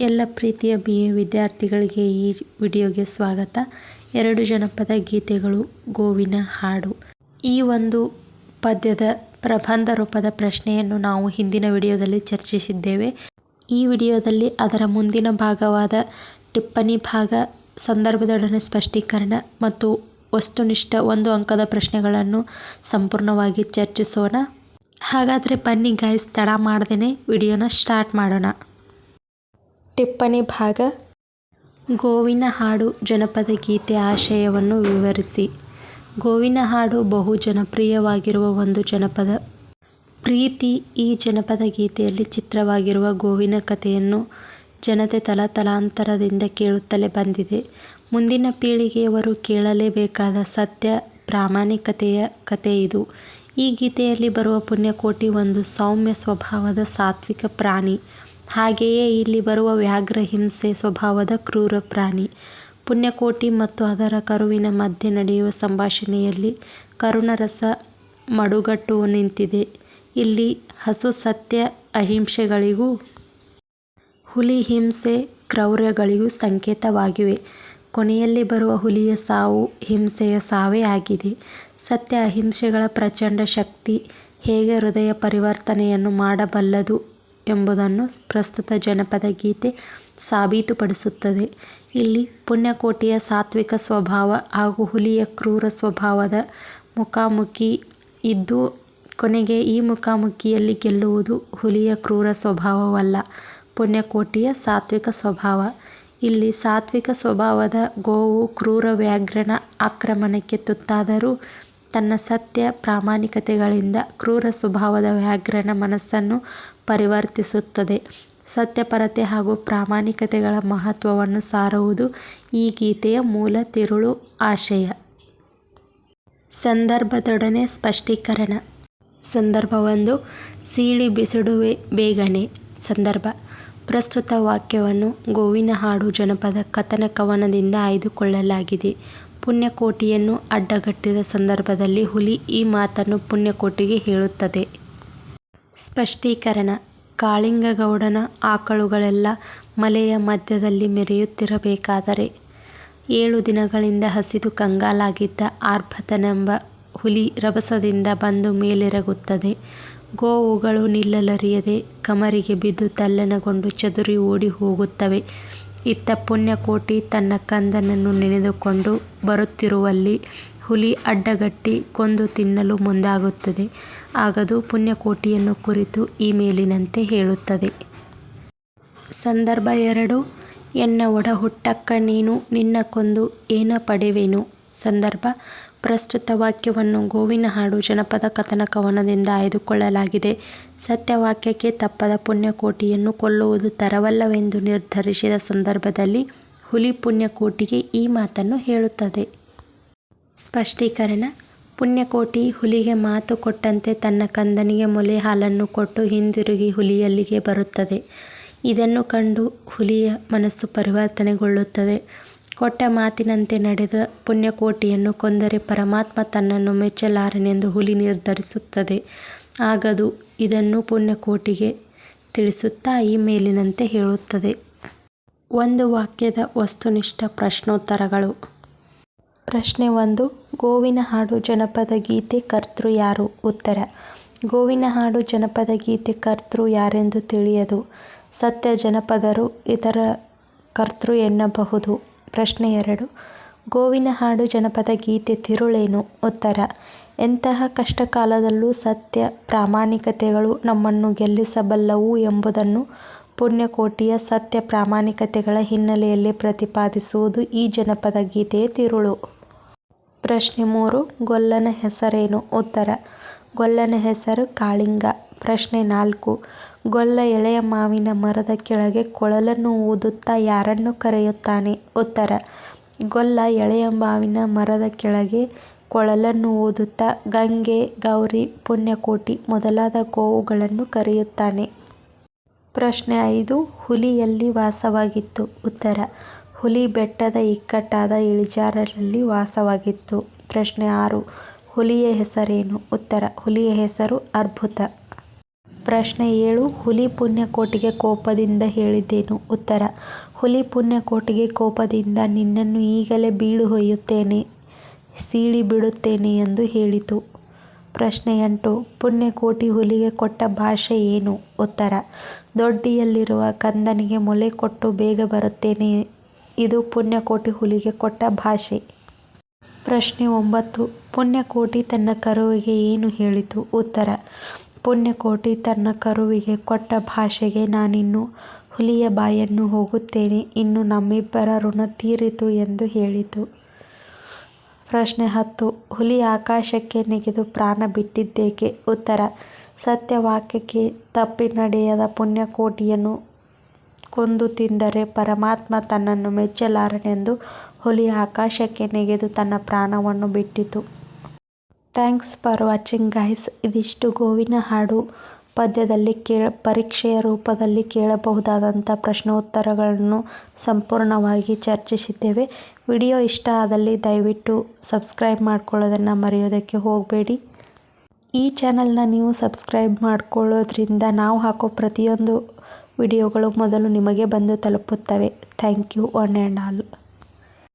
ಎಲ್ಲ ಪ್ರೀತಿಯ B A ವಿದ್ಯಾರ್ಥಿಗಳಿಗೆ ಈ ವಿಡಿಯೋಗೆ ಸ್ವಾಗತ. ಎರಡು ಜನಪದ ಗೀತೆಗಳು, ಗೋವಿನ ಹಾಡು. ಈ ಒಂದು ಪದ್ಯದ ಪ್ರಬಂಧ ರೂಪದ ಪ್ರಶ್ನೆಯನ್ನು ನಾವು ಹಿಂದಿನ ವಿಡಿಯೋದಲ್ಲಿ ಚರ್ಚಿಸಿದ್ದೇವೆ. ಈ ವಿಡಿಯೋದಲ್ಲಿ ಅದರ ಮುಂದಿನ ಭಾಗವಾದ ಟಿಪ್ಪಣಿ ಭಾಗ, ಸಂದರ್ಭದೊಡನೆ ಸ್ಪಷ್ಟೀಕರಣ ಮತ್ತು ವಸ್ತುನಿಷ್ಠ ಒಂದು ಅಂಕದ ಪ್ರಶ್ನೆಗಳನ್ನು ಸಂಪೂರ್ಣವಾಗಿ ಚರ್ಚಿಸೋಣ. ಹಾಗಾದರೆ ಬನ್ನಿ ಗಾಯ್ಸ್ ತಡ ಮಾಡ್ದೇ ವಿಡಿಯೋನ ಸ್ಟಾರ್ಟ್ ಮಾಡೋಣ. ಟಿಪ್ಪಣಿ ಭಾಗ. ಗೋವಿನ ಹಾಡು ಜನಪದ ಗೀತೆ ಆಶಯವನ್ನು ವಿವರಿಸಿ. ಗೋವಿನ ಹಾಡು ಬಹು ಜನಪ್ರಿಯವಾಗಿರುವ ಒಂದು ಜನಪದ. ಪ್ರೀತಿ ಈ ಜನಪದ ಗೀತೆಯಲ್ಲಿ ಚಿತ್ರವಾಗಿರುವ ಗೋವಿನ ಕಥೆಯನ್ನು ಜನತೆ ತಲತಲಾಂತರದಿಂದ ಕೇಳುತ್ತಲೇ ಬಂದಿದೆ. ಮುಂದಿನ ಪೀಳಿಗೆಯವರು ಕೇಳಲೇಬೇಕಾದ ಸತ್ಯ, ಪ್ರಾಮಾಣಿಕತೆಯ ಕಥೆ ಇದು. ಈ ಗೀತೆಯಲ್ಲಿ ಬರುವ ಪುಣ್ಯಕೋಟಿ ಒಂದು ಸೌಮ್ಯ ಸ್ವಭಾವದ ಸಾತ್ವಿಕ ಪ್ರಾಣಿ. ಹಾಗೆಯೇ ಇಲ್ಲಿ ಬರುವ ವ್ಯಾಘ್ರ ಹಿಂಸೆ ಸ್ವಭಾವದ ಕ್ರೂರ ಪ್ರಾಣಿ. ಪುಣ್ಯಕೋಟಿ ಮತ್ತು ಅದರ ಕರುವಿನ ಮಧ್ಯೆ ನಡೆಯುವ ಸಂಭಾಷಣೆಯಲ್ಲಿ ಕರುಣರಸ ಮಡುಗಟ್ಟು ನಿಂತಿದೆ. ಇಲ್ಲಿ ಹಸು ಸತ್ಯ ಅಹಿಂಸೆಗಳಿಗೂ, ಹುಲಿ ಹಿಂಸೆ ಕ್ರೌರ್ಯಗಳಿಗೂ ಸಂಕೇತವಾಗಿವೆ. ಕೊನೆಯಲ್ಲಿ ಬರುವ ಹುಲಿಯ ಸಾವು ಹಿಂಸೆಯ ಸಾವೇ ಆಗಿದೆ. ಸತ್ಯ ಅಹಿಂಸೆಗಳ ಪ್ರಚಂಡ ಶಕ್ತಿ ಹೇಗೆ ಹೃದಯ ಪರಿವರ್ತನೆಯನ್ನು ಮಾಡಬಲ್ಲದು? ಎಂಬುದನ್ನು ಪ್ರಸ್ತುತ ಜನಪದ ಗೀತೆ ಸಾಬೀತುಪಡಿಸುತ್ತದೆ. ಇಲ್ಲಿ ಪುಣ್ಯಕೋಟಿಯ ಸಾತ್ವಿಕ ಸ್ವಭಾವ ಹಾಗೂ ಹುಲಿಯ ಕ್ರೂರ ಸ್ವಭಾವದ ಮುಖಾಮುಖಿ ಇದ್ದು, ಕೊನೆಗೆ ಈ ಮುಖಾಮುಖಿಯಲ್ಲಿ ಗೆಲ್ಲುವುದು ಹುಲಿಯ ಕ್ರೂರ ಸ್ವಭಾವವಲ್ಲ, ಪುಣ್ಯಕೋಟಿಯ ಸಾತ್ವಿಕ ಸ್ವಭಾವ. ಇಲ್ಲಿ ಸಾತ್ವಿಕ ಸ್ವಭಾವದ ಗೋವು ಕ್ರೂರ ವ್ಯಾಘ್ರನ ಆಕ್ರಮಣಕ್ಕೆ ತುತ್ತಾದರೂ ತನ್ನ ಸತ್ಯ ಪ್ರಾಮಾಣಿಕತೆಗಳಿಂದ ಕ್ರೂರ ಸ್ವಭಾವದ ವ್ಯಾಘ್ರನ ಮನಸ್ಸನ್ನು ಪರಿವರ್ತಿಸುತ್ತದೆ. ಸತ್ಯಪರತೆ ಹಾಗೂ ಪ್ರಾಮಾಣಿಕತೆಗಳ ಮಹತ್ವವನ್ನು ಸಾರುವುದು ಈ ಗೀತೆಯ ಮೂಲ ತಿರುಳು ಆಶಯ. ಸಂದರ್ಭದೊಡನೆ ಸ್ಪಷ್ಟೀಕರಣ. ಸಂದರ್ಭವೊಂದು ಸೀಳಿ ಬಿಸಿಡುವೆ ಬೇಗನೆ. ಸಂದರ್ಭ. ಪ್ರಸ್ತುತ ವಾಕ್ಯವನ್ನು ಗೋವಿನ ಹಾಡು ಜನಪದ ಕಥನ ಕವನದಿಂದ ಆಯ್ದುಕೊಳ್ಳಲಾಗಿದೆ. ಪುಣ್ಯಕೋಟಿಯನ್ನು ಅಡ್ಡಗಟ್ಟಿದ ಸಂದರ್ಭದಲ್ಲಿ ಹುಲಿ ಈ ಮಾತನ್ನು ಪುಣ್ಯಕೋಟಿಗೆ ಹೇಳುತ್ತದೆ. ಸ್ಪಷ್ಟೀಕರಣ, ಕಾಳಿಂಗಗೌಡನ ಆಕಳುಗಳೆಲ್ಲ ಮಲೆಯ ಮಧ್ಯದಲ್ಲಿ ಮೆರೆಯುತ್ತಿರಬೇಕಾದರೆ ಏಳು ದಿನಗಳಿಂದ ಹಸಿದು ಕಂಗಾಲಾಗಿದ್ದ ಆರ್ಭತನೆಂಬ ಹುಲಿ ರಭಸದಿಂದ ಬಂದು ಮೇಲೆರಗುತ್ತದೆ. ಗೋವುಗಳು ನಿಲ್ಲಲರಿಯದೆ ಕಮರಿಗೆ ಬಿದ್ದು ತಲ್ಲಣಗೊಂಡು ಚದುರಿ ಓಡಿ ಹೋಗುತ್ತವೆ. ಇತ್ತ ಪುಣ್ಯಕೋಟಿ ತನ್ನ ಕಂದನನ್ನು ನೆನೆದುಕೊಂಡು ಬರುತ್ತಿರುವಲ್ಲಿ ಹುಲಿ ಅಡ್ಡಗಟ್ಟಿ ಕೊಂದು ತಿನ್ನಲು ಮುಂದಾಗುತ್ತದೆ. ಆಗದು ಪುಣ್ಯಕೋಟಿಯನ್ನು ಕುರಿತು ಈ ಮೇಲಿನಂತೆ ಹೇಳುತ್ತದೆ. ಸಂದರ್ಭ ಎರಡು, ಎನ್ನ ಒಡಹುಟ್ಟಕ್ಕ ನೀನು ನಿನ್ನ ಕೊಂದು ಏನ ಪಡೆವೆನು? ಸಂದರ್ಭ. ಪ್ರಸ್ತುತ ವಾಕ್ಯವನ್ನು ಗೋವಿನ ಹಾಡು ಜನಪದ ಕಥನ ಕವನದಿಂದ ಆಯ್ದುಕೊಳ್ಳಲಾಗಿದೆ. ಸತ್ಯವಾಕ್ಯಕ್ಕೆ ತಪ್ಪದ ಪುಣ್ಯಕೋಟಿಯನ್ನು ಕೊಲ್ಲುವುದು ತರವಲ್ಲವೆಂದು ನಿರ್ಧರಿಸಿದ ಸಂದರ್ಭದಲ್ಲಿ ಹುಲಿ ಪುಣ್ಯಕೋಟಿಗೆ ಈ ಮಾತನ್ನು ಹೇಳುತ್ತದೆ. ಸ್ಪಷ್ಟೀಕರಣ. ಪುಣ್ಯಕೋಟಿ ಹುಲಿಗೆ ಮಾತು ಕೊಟ್ಟಂತೆ ತನ್ನ ಕಂದನಿಗೆ ಮೊಲೆ ಹಾಲನ್ನು ಕೊಟ್ಟು ಹಿಂದಿರುಗಿ ಹುಲಿಯಲ್ಲಿಗೆ ಬರುತ್ತದೆ. ಇದನ್ನು ಕಂಡು ಹುಲಿಯ ಮನಸ್ಸು ಪರಿವರ್ತನೆಗೊಳ್ಳುತ್ತದೆ. ಕೊಟ್ಟ ಮಾತಿನಂತೆ ನಡೆದ ಪುಣ್ಯಕೋಟಿಯನ್ನು ಕೊಂದರೆ ಪರಮಾತ್ಮ ತನ್ನನ್ನು ಮೆಚ್ಚಲಾರನೆಂದು ಹುಲಿ ನಿರ್ಧರಿಸುತ್ತದೆ. ಆಗದು ಇದನ್ನು ಪುಣ್ಯಕೋಟಿಗೆ ತಿಳಿಸುತ್ತಾ ಈ ಮೇಲಿನಂತೆ ಹೇಳುತ್ತದೆ. ಒಂದು ವಾಕ್ಯದ ವಸ್ತುನಿಷ್ಠ ಪ್ರಶ್ನೋತ್ತರಗಳು. ಪ್ರಶ್ನೆ ಒಂದು, ಗೋವಿನ ಹಾಡು ಜನಪದ ಗೀತೆ ಕರ್ತೃ ಯಾರು? ಉತ್ತರ, ಗೋವಿನ ಹಾಡು ಜನಪದ ಗೀತೆ ಕರ್ತೃ ಯಾರೆಂದು ತಿಳಿಯದು. ಸತ್ಯ ಜನಪದರು ಇದರ ಕರ್ತೃ ಎನ್ನಬಹುದು. ಪ್ರಶ್ನೆ ಎರಡು. ಗೋವಿನ ಹಾಡು ಜನಪದ ಗೀತೆ ತಿರುಳೇನು? ಉತ್ತರ. ಎಂತಹ ಕಷ್ಟಕಾಲದಲ್ಲೂ ಸತ್ಯ ಪ್ರಾಮಾಣಿಕತೆಗಳು ನಮ್ಮನ್ನು ಗೆಲ್ಲಿಸಬಲ್ಲವು ಎಂಬುದನ್ನು ಪುಣ್ಯಕೋಟಿಯ ಸತ್ಯ ಪ್ರಾಮಾಣಿಕತೆಗಳ ಹಿನ್ನೆಲೆಯಲ್ಲಿ ಪ್ರತಿಪಾದಿಸುವುದು ಈ ಜನಪದ ಗೀತೆಯ ತಿರುಳು. ಪ್ರಶ್ನೆ ಮೂರು. ಗೊಲ್ಲನ ಹೆಸರೇನು? ಉತ್ತರ. ಗೊಲ್ಲನ ಹೆಸರು ಕಾಳಿಂಗ. ಪ್ರಶ್ನೆ ನಾಲ್ಕು. ಗೊಲ್ಲ ಎಳೆಯ ಮಾವಿನ ಮರದ ಕೆಳಗೆ ಕೊಳಲನ್ನು ಊದುತ್ತಾ ಯಾರನ್ನು ಕರೆಯುತ್ತಾನೆ? ಉತ್ತರ, ಗೊಲ್ಲ ಎಳೆಯ ಮಾವಿನ ಮರದ ಕೆಳಗೆ ಕೊಳಲನ್ನು ಊದುತ್ತಾ ಗಂಗೆ, ಗೌರಿ, ಪುಣ್ಯಕೋಟಿ ಮೊದಲಾದ ಗೋವುಗಳನ್ನು ಕರೆಯುತ್ತಾನೆ. ಪ್ರಶ್ನೆ ಐದು ಹುಲಿ ಎಲ್ಲಿ ವಾಸವಾಗಿತ್ತು. ಉತ್ತರ, ಹುಲಿ ಬೆಟ್ಟದ ಇಕ್ಕಟ್ಟಾದ ಇಳಿಜಾರಲ್ಲಿ ವಾಸವಾಗಿತ್ತು. ಪ್ರಶ್ನೆ ಆರು, ಹುಲಿಯ ಹೆಸರೇನು? ಉತ್ತರ, ಹುಲಿಯ ಹೆಸರು ಅರ್ಭುತ. ಪ್ರಶ್ನೆ ಏಳು, ಹುಲಿ ಪುಣ್ಯಕೋಟಿಗೆ ಕೋಪದಿಂದ ಹೇಳಿದ್ದೇನು? ಉತ್ತರ, ಹುಲಿ ಪುಣ್ಯಕೋಟಿಗೆ ಕೋಪದಿಂದ ನಿನ್ನನ್ನು ಈಗಲೇ ಬೀಳು ಹೊಯ್ಯುತ್ತೇನೆ, ಸೀಳಿ ಬಿಡುತ್ತೇನೆ ಎಂದು ಹೇಳಿತು. ಪ್ರಶ್ನೆ ಎಂಟು, ಪುಣ್ಯಕೋಟಿ ಹುಲಿಗೆ ಕೊಟ್ಟ ಭಾಷೆ ಏನು? ಉತ್ತರ, ದೊಡ್ಡಿಯಲ್ಲಿರುವ ಕಂದನಿಗೆ ಮೊಲೆ ಕೊಟ್ಟು ಬೇಗ ಬರುತ್ತೇನೆ, ಇದು ಪುಣ್ಯಕೋಟಿ ಹುಲಿಗೆ ಕೊಟ್ಟ ಭಾಷೆ. ಪ್ರಶ್ನೆ ಒಂಬತ್ತು, ಪುಣ್ಯಕೋಟಿ ತನ್ನ ಕರುವಿಗೆ ಏನು ಹೇಳಿತು? ಉತ್ತರ ಪುಣ್ಯಕೋಟಿ ತನ್ನ ಕರುವಿಗೆ ಕೊಟ್ಟ ಭಾಷೆಗೆ ನಾನಿನ್ನು ಹುಲಿಯ ಬಾಯನ್ನು ಹೋಗುತ್ತೇನೆ. ಇನ್ನು ನಮ್ಮಿಬ್ಬರ ಋಣ ತೀರಿತು ಎಂದು ಹೇಳಿತು. ಪ್ರಶ್ನೆ ಹತ್ತು. ಹುಲಿ ಆಕಾಶಕ್ಕೆ ನೆಗೆದು ಪ್ರಾಣ ಬಿಟ್ಟಿದ್ದೇಕೆ? ಉತ್ತರ. ಸತ್ಯವಾಕ್ಯಕ್ಕೆ ತಪ್ಪಿ ನಡೆಯದ ಪುಣ್ಯಕೋಟಿಯನ್ನು ಕೊಂದು ತಿಂದರೆ ಪರಮಾತ್ಮ ತನ್ನನ್ನು ಮೆಚ್ಚಲಾರನೆಂದು ಹುಲಿ ಆಕಾಶಕ್ಕೆ ನೆಗೆದು ತನ್ನ ಪ್ರಾಣವನ್ನು ಬಿಟ್ಟಿತು. Thanks for watching, guys. ಇದಿಷ್ಟು ಗೋವಿನ ಹಾಡು. ಪದ್ಯದಲ್ಲಿ ಕೇಳ, ಪರೀಕ್ಷೆಯ ರೂಪದಲ್ಲಿ ಕೇಳಬಹುದಾದಂಥ ಪ್ರಶ್ನೋತ್ತರಗಳನ್ನು ಸಂಪೂರ್ಣವಾಗಿ ಚರ್ಚಿಸಿದ್ದೇವೆ. ವಿಡಿಯೋ ಇಷ್ಟ ಆದಲ್ಲಿ ದಯವಿಟ್ಟು ಸಬ್ಸ್ಕ್ರೈಬ್ ಮಾಡ್ಕೊಳ್ಳೋದನ್ನು ಮರೆಯೋದಕ್ಕೆ ಹೋಗಬೇಡಿ. ಈ ಚಾನಲ್ನ ನೀವು ಸಬ್ಸ್ಕ್ರೈಬ್ ಮಾಡ್ಕೊಳ್ಳೋದ್ರಿಂದ ನಾವು ಹಾಕೋ ಪ್ರತಿಯೊಂದು ವಿಡಿಯೋಗಳು ಮೊದಲು ನಿಮಗೆ ಬಂದು ತಲುಪುತ್ತವೆ. Thank you. One and all.